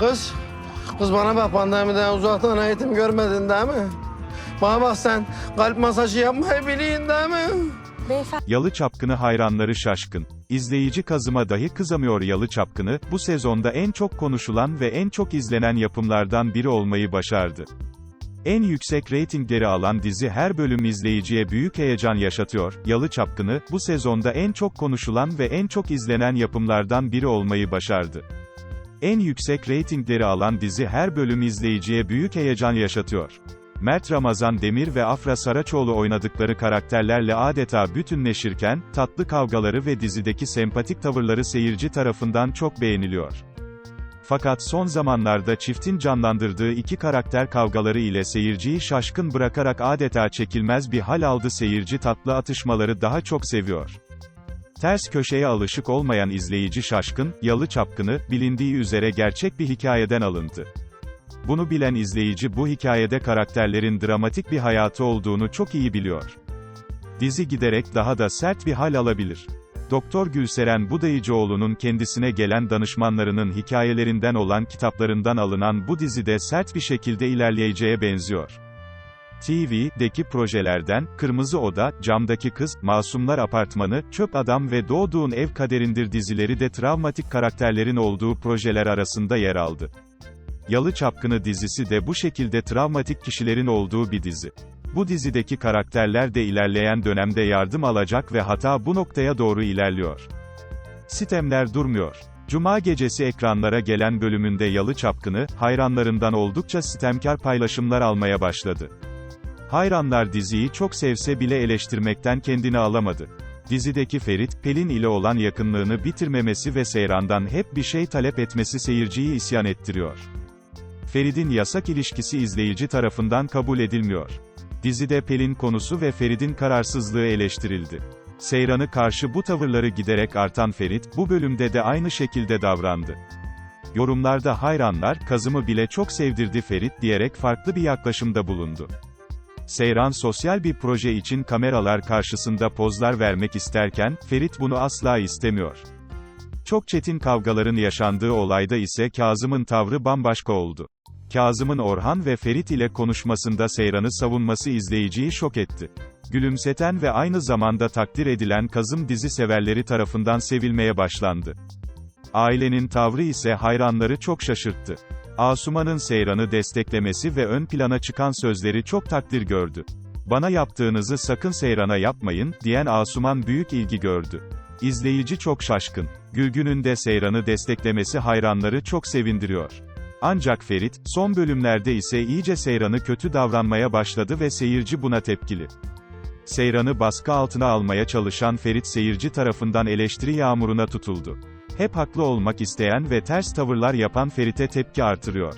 Kız, kız bana bak pandemiden uzaktan eğitim görmedin değil mi? Bana bak sen kalp masajı yapmayı biliyorsun değil mi? Beyefendi Yalı Çapkını hayranları şaşkın. İzleyici kazıma dahi kızamıyor Yalı Çapkını, bu sezonda en çok konuşulan ve en çok izlenen yapımlardan biri olmayı başardı. En yüksek reytingleri alan dizi her bölüm izleyiciye büyük heyecan yaşatıyor. Yalı Çapkını, bu sezonda en çok konuşulan ve en çok izlenen yapımlardan biri olmayı başardı. En yüksek reytingleri alan dizi her bölüm izleyiciye büyük heyecan yaşatıyor. Mert Ramazan Demir ve Afra Saraçoğlu oynadıkları karakterlerle adeta bütünleşirken, tatlı kavgaları ve dizideki sempatik tavırları seyirci tarafından çok beğeniliyor. Fakat son zamanlarda çiftin canlandırdığı iki karakter kavgaları ile seyirciyi şaşkın bırakarak adeta çekilmez bir hal aldı seyirci tatlı atışmaları daha çok seviyor. Ters köşeye alışık olmayan izleyici şaşkın, yalı çapkını, bilindiği üzere gerçek bir hikayeden alındı. Bunu bilen izleyici bu hikayede karakterlerin dramatik bir hayatı olduğunu çok iyi biliyor. Dizi giderek daha da sert bir hal alabilir. Doktor Gülseren Budayıcıoğlu'nun kendisine gelen danışmanlarının hikayelerinden olan kitaplarından alınan bu dizide sert bir şekilde ilerleyeceğe benziyor. TV'deki projelerden, Kırmızı Oda, Camdaki Kız, Masumlar Apartmanı, Çöp Adam ve Doğduğun Ev Kaderindir dizileri de travmatik karakterlerin olduğu projeler arasında yer aldı. Yalı Çapkını dizisi de bu şekilde travmatik kişilerin olduğu bir dizi. Bu dizideki karakterler de ilerleyen dönemde yardım alacak ve hata bu noktaya doğru ilerliyor. Sitemler durmuyor. Cuma gecesi ekranlara gelen bölümünde Yalı Çapkını, hayranlarından oldukça sitemkar paylaşımlar almaya başladı. Hayranlar diziyi çok sevse bile eleştirmekten kendini alamadı. Dizideki Ferit, Pelin ile olan yakınlığını bitirmemesi ve Seyran'dan hep bir şey talep etmesi seyirciyi isyan ettiriyor. Ferid'in yasak ilişkisi izleyici tarafından kabul edilmiyor. Dizide Pelin konusu ve Ferid'in kararsızlığı eleştirildi. Seyran'ı karşı bu tavırları giderek artan Ferit, bu bölümde de aynı şekilde davrandı. Yorumlarda hayranlar, kazımı bile çok sevdirdi Ferit diyerek farklı bir yaklaşımda bulundu. Seyran sosyal bir proje için kameralar karşısında pozlar vermek isterken, Ferit bunu asla istemiyor. Çok çetin kavgaların yaşandığı olayda ise Kazım'ın tavrı bambaşka oldu. Kazım'ın Orhan ve Ferit ile konuşmasında Seyran'ı savunması izleyiciyi şok etti. Gülümseten ve aynı zamanda takdir edilen Kazım dizi severleri tarafından sevilmeye başlandı. Ailenin tavrı ise hayranları çok şaşırttı. Asuman'ın Seyran'ı desteklemesi ve ön plana çıkan sözleri çok takdir gördü. Bana yaptığınızı sakın Seyran'a yapmayın, diyen Asuman büyük ilgi gördü. İzleyici çok şaşkın. Gülgün'ün de Seyran'ı desteklemesi hayranları çok sevindiriyor. Ancak Ferit, son bölümlerde ise iyice Seyran'ı kötü davranmaya başladı ve seyirci buna tepkili. Seyran'ı baskı altına almaya çalışan Ferit seyirci tarafından eleştiri yağmuruna tutuldu. Hep haklı olmak isteyen ve ters tavırlar yapan Ferit'e tepki artırıyor.